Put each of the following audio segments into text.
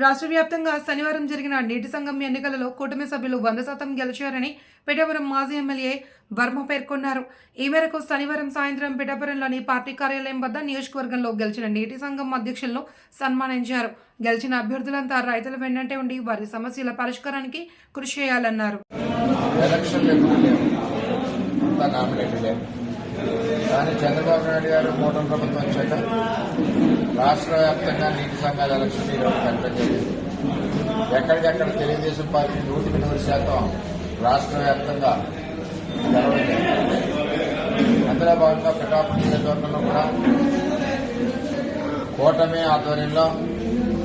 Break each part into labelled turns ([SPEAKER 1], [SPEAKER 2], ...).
[SPEAKER 1] రాష్ట్ర వ్యాప్తంగా శనివారం జరిగిన నీటి సంఘం ఎన్నికలలో కూటమి సభ్యులు వంద శాతం గెలిచారని పిఠాపురం మాజీ ఎమ్మెల్యే వర్మ పేర్కొన్నారు. ఈ మేరకు శనివారం సాయంత్రం పిఠాపురంలోని పార్టీ కార్యాలయం వద్ద నియోజకవర్గంలో గెలిచిన నీటి సంఘం అధ్యక్షులను సన్మానించారు. గెలిచిన అభ్యర్థులంతా రైతుల వెన్నంటే ఉండి వారి సమస్యల పరిష్కారానికి కృషి చేయాలన్నారు.
[SPEAKER 2] కానీ చంద్రబాబు నాయుడు గారు కూటమి ప్రభుత్వం వచ్చాక రాష్ట్ర వ్యాప్తంగా నీటి సంఘాల ఎలక్షన్ ఈరోజు కండక్ట్ చేసింది ఎక్కడికెక్కడ తెలుగుదేశం పార్టీ నూటికి నూరు శాతం రాష్ట్ర వ్యాప్తంగా గెలవడం అందులో భాగంగా పిఠాపురం నియోజకవర్గంలో కూడా కూటమి ఆధ్వర్యంలో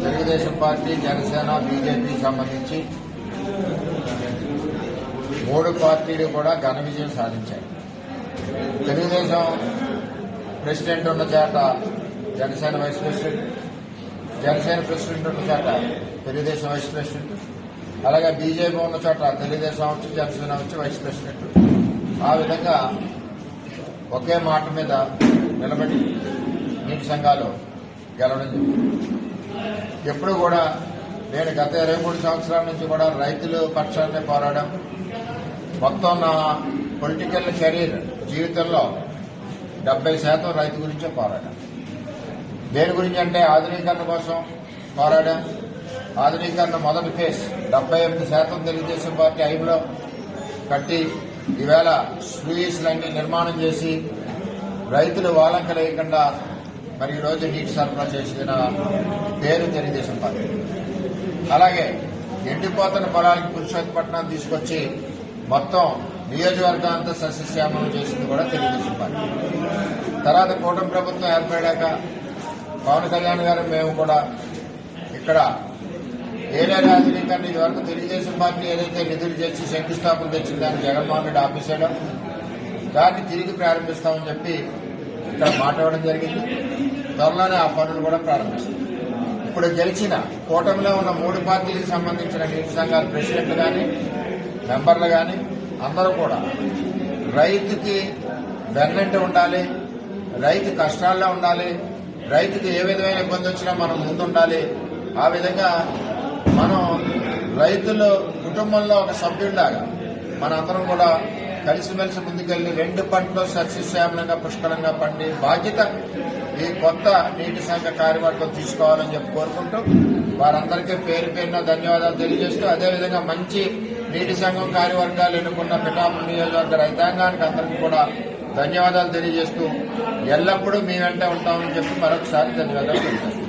[SPEAKER 2] తెలుగుదేశం పార్టీ జనసేన బీజేపీకి సంబంధించి మూడు పార్టీలు కూడా ఘన విజయం సాధించాయి. తెలుగుదేశం ప్రెసిడెంట్ ఉన్న చేత Janasena vice president. Janasena president ఉన్న చోట తెలుగుదేశం వైస్ ప్రెసిడెంట్. అలాగే బీజేపీ ఉన్న చోట తెలుగుదేశం వచ్చి జనసేన వచ్చి వైస్ ప్రెసిడెంట్. ఆ విధంగా ఒకే మాట మీద నిలబడి నీటి సంఘాలు గెలవడం జరిగింది. ఎప్పుడు కూడా నేను గత ఇరవై మూడు సంవత్సరాల నుంచి కూడా రైతులు పక్షాన్ని పోరాడాం. మొత్తం నా పొలిటికల్ కెరీర్ జీవితంలో డెబ్బై శాతం రైతు గురించే పోరాడాం. దేని గురించి అంటే ఆధునీకరణ కోసం పోరాడాం. ఆధునీకరణ మొదటి ఫేజ్ డెబ్బై ఎనిమిది శాతం తెలుగుదేశం పార్టీ ఐదులో కట్టి ఈవేళ స్లూయిస్లన్నీ నిర్మాణం చేసి రైతులు వాలంక లేకుండా మరి ఈరోజు నీటి సరఫరా చేసిన పేరు తెలుగుదేశం పార్టీ. అలాగే ఎండిపోతున్న పొలాలకి పురుషోత్పట్నం తీసుకొచ్చి మొత్తం నియోజకవర్గాంతా సస్యశ్యామలం చేసింది కూడా తెలుగుదేశం పార్టీ. తర్వాత కూటమి ప్రభుత్వం ఏర్పడాక పవన్ కళ్యాణ్ గారు మేము కూడా ఇక్కడ ఏరియా రాజనీకరణ ఇదివరకు తెలుగుదేశం పార్టీ ఏదైతే నిధులు చేసి శంకుస్థాపన తెచ్చిన దాన్ని జగన్మోహన్ రెడ్డి ఆపేశాడో దాన్ని తిరిగి ప్రారంభిస్తామని చెప్పి ఇక్కడ మాట్లాడడం జరిగింది. త్వరలోనే ఆ పనులు కూడా ప్రారంభిస్తాం. ఇప్పుడు గెలిచిన కూటమిలో ఉన్న మూడు పార్టీలకు సంబంధించిన నీటి సంఘాల ప్రెసిడెంట్లు కానీ మెంబర్లు కానీ అందరూ కూడా రైతుకి వెన్నంటి ఉండాలి రైతు కష్టాల్లో ఉండాలి రైతుకి ఏ విధమైన ఇబ్బంది వచ్చినా మనం ముందుండాలి. ఆ విధంగా మనం రైతులు కుటుంబంలో ఒక సభ్యుడిలాగా మనందరం కూడా కలిసిమెలిసి ముందుకెళ్ళి రెండు పంటలు సస్యశ్యామలంగా పుష్కలంగా పండి బాధ్యత ఈ కొత్త నీటి సంఘ కార్యవర్గం తీసుకోవాలని చెప్పి కోరుకుంటూ వారందరికీ పేరు పేరున ధన్యవాదాలు తెలియజేస్తూ అదేవిధంగా మంచి నీటి సంఘం కార్యవర్గాలు ఎన్నుకున్న పిఠాపురం నియోజకవర్గ రైతాంగానికి అందరికీ కూడా ధన్యవాదాలు తెలియజేస్తూ ఎల్లప్పుడూ మీ వెంట ఉంటామని చెప్పి మరొకసారి ధన్యవాదాలు తెలియజేస్తాం